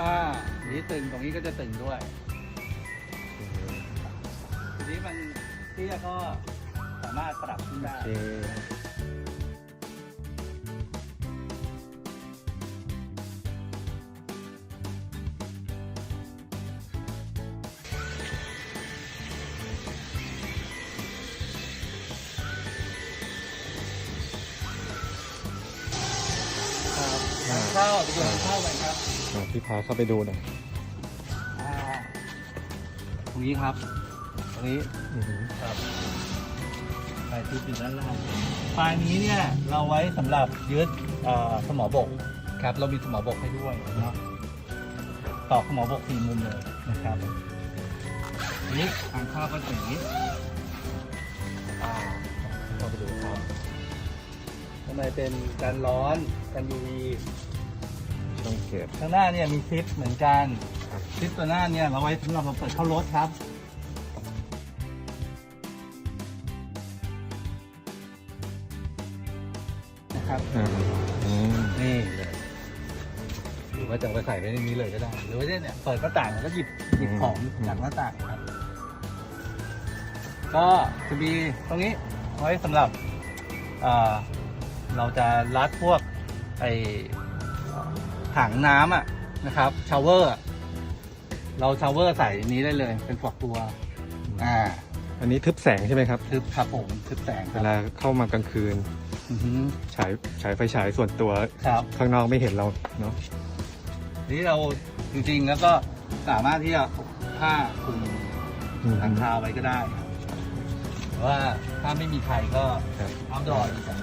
อ่าทีนี้ตึงตรงนี้ก็จะตึงด้วย ทีนี้มันเตี้ยก็สามารถปรับขึ้นได้โอเค ข้าไปดูเข้าไปครับอะพี่พาเข้าไปดูหน่อยอ่าตรงนี้ครับ ตรงนี้อือหือครับปลายที่อยู่ด้านล่างปลายนี้เนี่ยเราไว้สำหรับยึดเอ่อสมอบกครับ เรามีสมอบกให้ด้วยเนาะต่อสมอบกสี่มุมเลยนะครับอันนี้ทางเข้าก็จะอย่างนี้อ่าเข้าไปดูครับข้างในเป็นการร้อนกัน UV ช่องเก็บ ข้างหน้าเนี่ยมีซิปเหมือนกันซิปตัวหน้าเนี่ยเราไว้สำหรับเราเปิดเข้ารถครับ นะครับอ่าอืมนี่เลยหรือว่าจะไปใส่ไว้ในนี้เลยก็ได้ หรือว่าเนี่ยเปิดหน้าต่างแล้วก็หยิบหยิบของจากหน้าต่างครับ ก็จะมีตรงนี้ไว้สำหรับเอ่อเราจะรัดพวกไอ ถังน้ำอะนะครับชาวเวอร์อะเราชาวเวอร์ใส่นี้ได้เลย เป็นฝักตัวอ่า อันนี้ทึบแสงใช่ไหมครับ ทึบครับผมทึบแสงคเวรับลาเข้ามากลางคืนอือฮึฉายฉายไฟฉายส่วนตัวครับ ข้างนอกไม่เห็นเราเนาะนี่เราจริงๆแล้วก็สามารถที่จะผ้าคลุมอืม หลังคาไว้ก็ได้ครับแต่ว่าถ้าไม่มีใครก็ครับ เอาดอร์ดีกว่า